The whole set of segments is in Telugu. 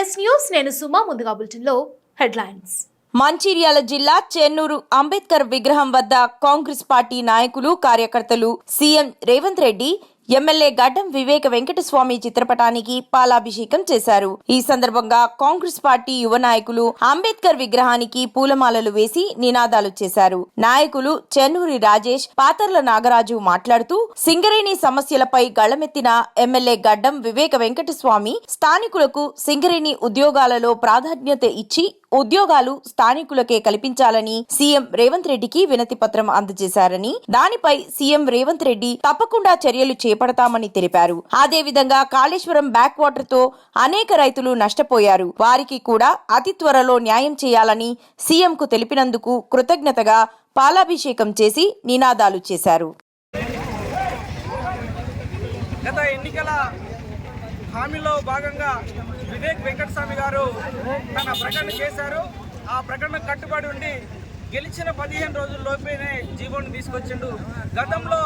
ఎంఎస్ న్యూస్ నేను సుమా ముందుగా బులెటిన్లో హెడ్లైన్స్. మంచిర్యాల జిల్లా చెన్నూరు అంబేద్కర్ విగ్రహం వద్ద కాంగ్రెస్ పార్టీ నాయకులు కార్యకర్తలు సీఎం రేవంత్ రెడ్డి ఎమ్మెల్యే గడ్డం వివేక వెంకటస్వామి చిత్రపటానికి పాలాభిషేకం చేశారు. ఈ సందర్భంగా కాంగ్రెస్ పార్టీ యువ నాయకులు అంబేద్కర్ విగ్రహానికి పూలమాలలు వేసి నినాదాలు చేశారు. నాయకులు చెన్నూరి రాజేష్ పాతర్ల నాగరాజు మాట్లాడుతూ సింగరేణి సమస్యలపై గళమెత్తిన ఎమ్మెల్యే గడ్డం వివేక వెంకటస్వామి స్థానికులకు సింగరేణి ఉద్యోగాలలో ప్రాధాన్యత ఇచ్చి ఉద్యోగాలు స్థానికులకే కల్పించాలని సీఎం రేవంత్ రెడ్డికి వినతి పత్రం అందజేశారని దానిపై సీఎం రేవంత్ రెడ్డి తప్పకుండా చర్యలు చేపడతామని తెలిపారు. అదేవిధంగా కాళేశ్వరం బ్యాక్ వాటర్తో అనేక రైతులు నష్టపోయారు. వారికి కూడా అతి త్వరలో న్యాయం చేయాలని సీఎం కు తెలిపినందుకు కృతజ్ఞతగా పాలాభిషేకం చేసి నినాదాలు చేశారు. గత ఎన్నికల హామీలో భాగంగా వివేక్ వెంకటస్వామి గారు తన ప్రకటన చేశారు. ఆ ప్రకటన కట్టుబడి ఉండి గెలిచిన పదిహేను రోజుల్లోపేనే జీవోని తీసుకొచ్చిండు. గతంలో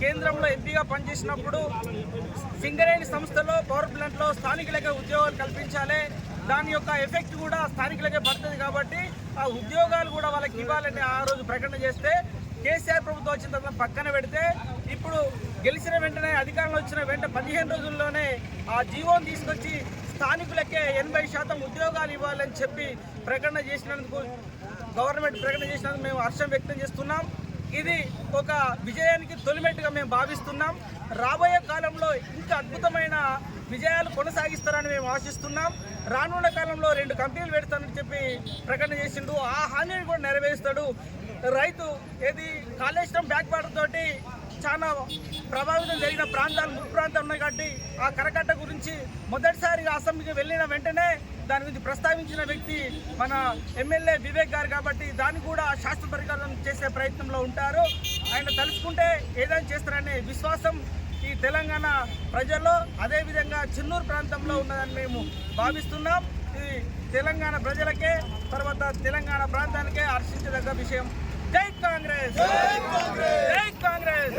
కేంద్రంలో ఎంపీగా పనిచేసినప్పుడు సింగరేణి సంస్థలో పవర్ ప్లాంట్లో స్థానికులకే ఉద్యోగాలు కల్పించాలి. దాని యొక్క ఎఫెక్ట్ కూడా స్థానికులకే పడుతుంది కాబట్టి ఆ ఉద్యోగాలు కూడా వాళ్ళకి ఇవ్వాలని ఆ రోజు ప్రకటన చేస్తే కేసీఆర్ ప్రభుత్వం వచ్చిన తర్వాత పక్కన పెడితే ఇప్పుడు గెలిచిన వెంటనే అధికారంలో వచ్చిన వెంట పదిహేను రోజుల్లోనే ఆ జీవోని తీసుకొచ్చి స్థానికులకే ఎనభై శాతం ఉద్యోగాలు ఇవ్వాలని చెప్పి ప్రకటన చేసినందుకు గవర్నమెంట్ ప్రకటన చేసినందుకు మేము హర్షం వ్యక్తం చేస్తున్నాం. ఇది ఒక విజయానికి తొలిమెట్టుగా మేము భావిస్తున్నాం. రాబోయే కాలంలో ఇంకా అద్భుతమైన విజయాలు కొనసాగిస్తారని మేము ఆశిస్తున్నాం. రానున్న కాలంలో రెండు కంపెనీలు పెడతానని చెప్పి ప్రకటన చేసిండు. ఆ హామీని కూడా నెరవేరుస్తాడు. రైతు ఏది కాళేశ్వరం బ్యాక్ వాటర్ తోటి చాలా ప్రభావితం జరిగిన ప్రాంతాలు ముప్పు ప్రాంతాలు ఉన్నాయి కాబట్టి ఆ కరకట్ట గురించి మొదటిసారిగా అసెంబ్లీకి వెళ్ళిన వెంటనే దాని గురించి ప్రస్తావించిన వ్యక్తి మన ఎమ్మెల్యే వివేక్ గారు కాబట్టి దాన్ని కూడా శాస్త్ర పరికరం చేసే ప్రయత్నంలో ఉంటారు. ఆయన తలుచుకుంటే ఏదైనా చేస్తారనే విశ్వాసం ఈ తెలంగాణ ప్రజల్లో అదేవిధంగా చిన్నూరు ప్రాంతంలో ఉన్నదని మేము భావిస్తున్నాం. ఇది తెలంగాణ ప్రజలకే తర్వాత తెలంగాణ ప్రాంతానికే హర్షించదగ్గ విషయం. జై కాంగ్రెస్! జై కాంగ్రెస్!